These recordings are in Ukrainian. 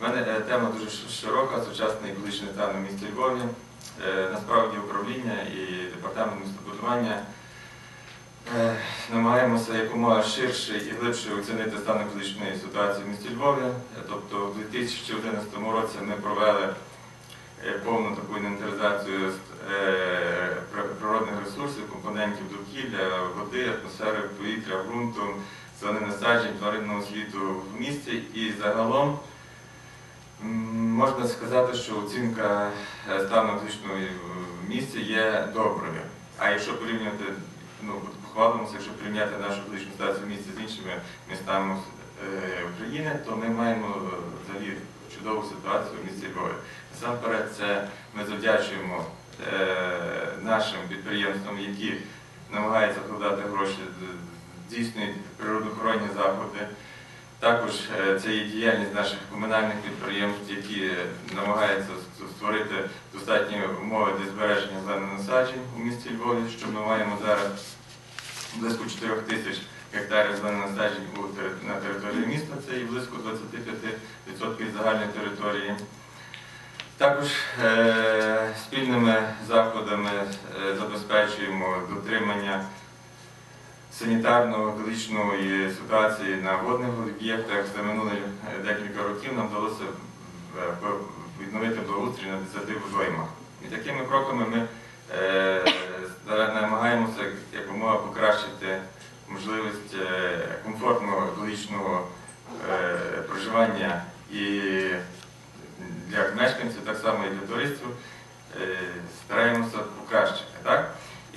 У мене е, тема дуже широка, сучасний екологічний стан у місті Львові. Е, Насправді управління і департамент містобудування е, намагаємося якомога ширше і глибше оцінити стан екологічної ситуації в місті Львові. Тобто в 2011 році ми провели повну таку інвентаризацію природних ресурсів, компонентів довкілля, води, атмосфери, повітря, ґрунту, зелених насаджень, тваринного світу в місті і загалом можна сказати, що оцінка е, стану екологічної в місті є доброю. А якщо порівняти, ну похвалимося, якщо порівняти нашу екологічну ситуацію в місті з іншими містами е, України, то ми маємо е, взагалі чудову ситуацію в місті Львові. Насамперед, це ми завдячуємо е, нашим підприємствам, які намагаються вкладати гроші, здійснюють природоохоронні заходи. Також е, це є діяльність наших комунальних підприємств, які намагаються створити достатні умови для збереження зелених насаджень у місті Львові, що ми маємо зараз близько 4 тисяч гектарів зелених насаджень на території міста, це і близько 25% загальної території. Також е, спільними заходами е, забезпечуємо дотримання санітарно-екологічної ситуації на водних об'єктах. За минулі е, декілька років нам вдалося е, відновити благоустрій на 10 водоймах. І такими кроками ми е, намагаємося якомога покращити можливість комфортного екологічного проживання і для мешканців, так само і для туристів, стараємося покращити.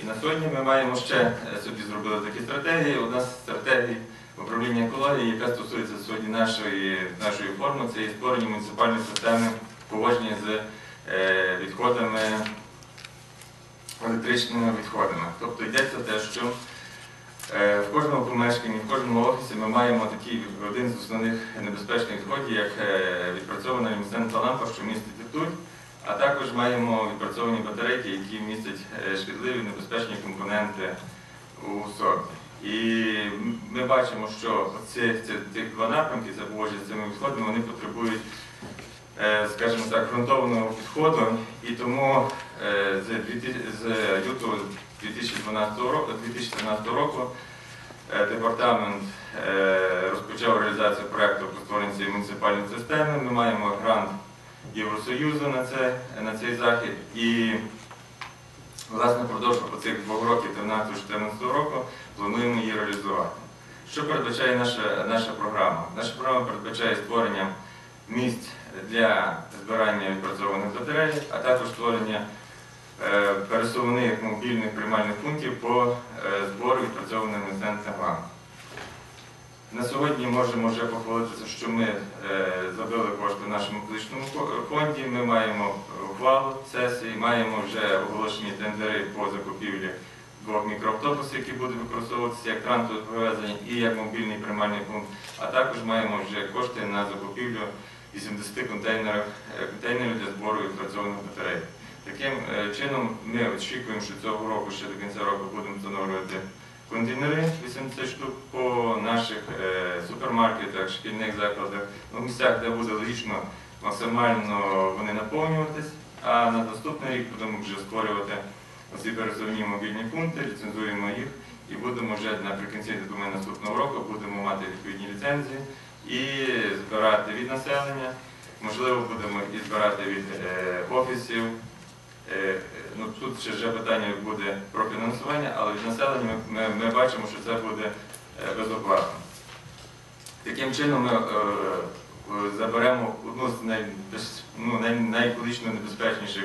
І на сьогодні ми маємо ще зробили такі стратегії. Одна з стратегій управління екології, яка стосується сьогодні нашої, нашої форми, це є створення муніципальної системи поводження з е, відходами, електричними відходами. Тобто йдеться те, що Е, В кожному помешканні, в кожному офісі ми маємо такий один з основних небезпечних відходів, як е, відпрацьована люмінесцентна лампа, що містить ртуть, а також маємо відпрацьовані батарейки, які містять шкідливі небезпечні компоненти у. І ми бачимо, що ці, ці, ці два напрямки, поводження з цими відходами, вони потребують, е, скажімо так, ґрунтованого підходу. І тому е, з лютого 2012 року, 2013 року е, департамент е, розпочав реалізацію проєкту про створення цієї муніципальної системи. Ми маємо грант Євросоюзу на, це, на цей захід. І власне впродовж цих двох років, 13-14 року, плануємо її реалізувати. Що передбачає наша, наша програма? Наша програма передбачає створення місць для збирання відпрацьованих батарей, а також створення е, пересувних мобільних приймальних пунктів по е, збору відпрацьованих інцидентних. На сьогодні можемо вже похвалитися, що ми е, забили кошти в нашому публічному фонді. Ми маємо ухвалу сесії, маємо вже оголошені тендери по закупівлі двох мікроавтобусів, які будуть використовуватися як транспорт повезення і як мобільний приймальний пункт. А також маємо вже кошти на закупівлю 80 контейнерів, е, контейнерів для збору відпрацьованих батарей. Таким е, чином ми очікуємо, що цього року, ще до кінця року, будемо встановлювати контейнери 80 штук по наших е, супермаркетах, шкільних закладах, ну, місцях, де буде логічно максимально вони наповнюватись. А на наступний рік будемо вже створювати пересувні мобільні пункти, ліцензуємо їх і будемо вже наприкінці думаю, наступного року будемо мати відповідні ліцензії і збирати від населення. Можливо, будемо і збирати від е, офісів. Е, ну, тут ще вже питання буде про фінансування, але від населення ми, ми, ми бачимо, що це буде е, безоплатно. Таким чином ми е, заберемо одну з найбез- ну, небезпечніших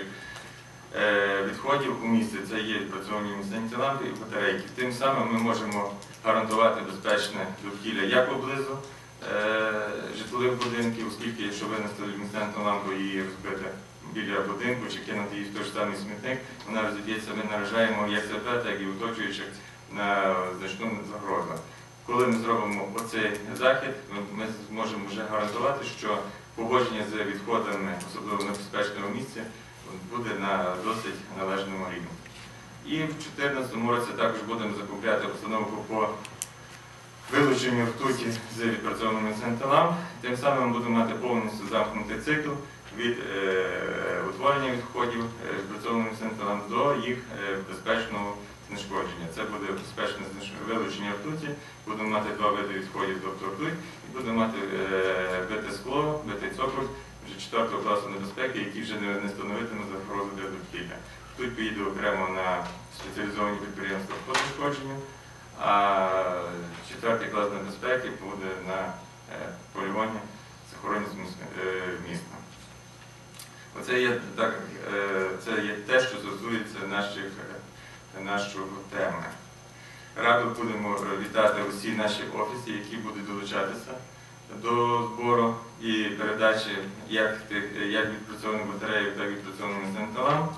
е, відходів у місті. Це є відпрацьовані міцненці лампи і батарейки. Тим самим ми можемо гарантувати безпечне довкілля як поблизу е, житлових будинків, оскільки якщо винести люмінесцентну лампу і розбити біля будинку чи кинути її в той ж самий смітник, вона розіб'ється, ми наражаємо як себе, так і оточуючих на значну загрозу. Коли ми зробимо оцей захід, ми- зможемо вже гарантувати, що поводження з відходами, особливо в небезпечному місці, буде на досить належному рівні. І в 2014 році також будемо закупляти установку по вилученню ртуті з відпрацьованими центалам. Тим самим будемо мати повністю замкнутий цикл від е, утворення відходів е, відпрацьованим центалам до їх е, безпечного знешкодження. Це буде безпечне знеш- вилучення ртуті, будемо мати два види відходів, тобто ртуть, і будемо мати бите скло, битий цоколь вже четвертого класу небезпеки, які вже не, становитимуть загрозу для довкілля. Ртуть поїде окремо на спеціалізовані підприємства по знешкодженню, а четвертий клас небезпеки буде на е, полігоні захоронність міста. Оце є, так, е, це є те, що стосується наших, е, нашої теми. Радо будемо вітати усі наші офіси, які будуть долучатися до збору і передачі як, як відпрацьованих батареїв, так і відпрацьованим централам.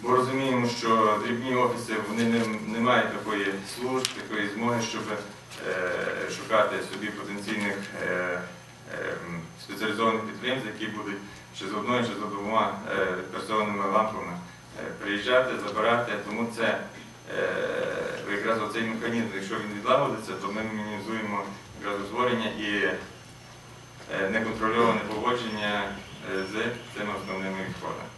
Бо розуміємо, що дрібні офіси вони не, не мають такої служб, такої змоги, щоб е, шукати собі потенційних е, е, спеціалізованих підприємств, які будуть чи з одною, чи з двома е, відпрацьованими лампами е, приїжджати, забирати. Тому це е, якраз оцей механізм, якщо він відлагодиться, то ми мінімізуємо якраз утворення і е, неконтрольоване поводження е, з цими основними відходами.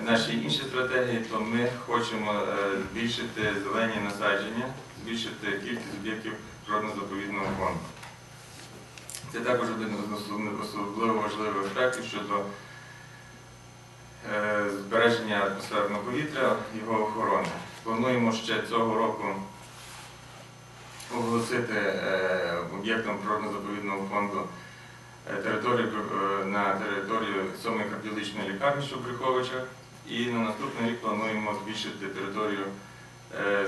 Наші інші стратегії, то ми хочемо е, збільшити зелені насадження, збільшити кількість об'єктів природно-заповідного фонду. Це також один з особливо важливих аспектів щодо збереження атмосферного повітря, його охорони. Плануємо ще цього року оголосити е, об'єктом природно-заповідного фонду е, е, на територію сьомої кардіологічної лікарні Шубриховича. І на наступний рік плануємо збільшити територію,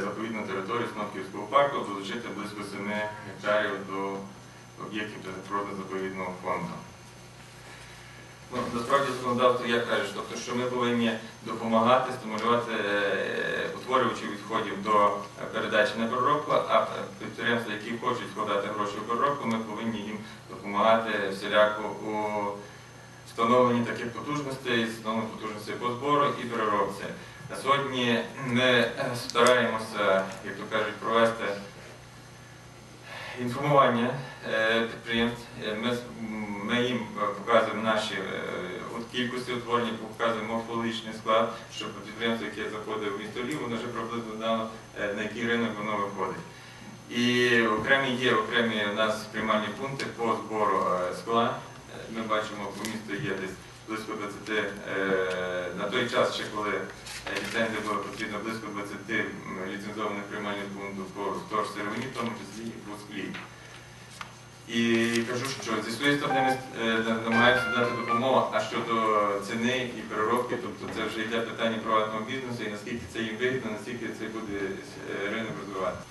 заповідну територію Снопківського парку, долучити близько 7 гектарів до об'єктів природно-заповідного фонду. Ну, насправді законодавство як кажеш, тобто, що ми повинні допомагати, стимулювати е, утворювачів відходів до е, передачі на переробку, а е, підприємства, які хочуть вкладати гроші в переробку, ми повинні їм допомагати всіляко у встановленні таких потужностей, встановленні потужностей по збору і переробці. На сьогодні ми стараємося, як то кажуть, провести інформування підприємств. Ми, їм показуємо наші кількості утворення, показуємо морфологічний склад, щоб підприємство, яке заходить в місто Львів, воно вже приблизно знало, е, на який ринок воно виходить. І окремі є окремі у нас приймальні пункти по збору е, скла. Е, Ми бачимо, по місту є десь близько 20, е, на той час, ще коли ліцензія була потрібна близько 20 ліцензованих приймальних пунктів по вторсировині, в тому числі і по склі. І кажу, що зі своєї сторони ми дати допомогу, а щодо ціни і переробки, тобто це вже йде питання приватного бізнесу і наскільки це їм вигідно, наскільки це буде е, ринок розвиватися.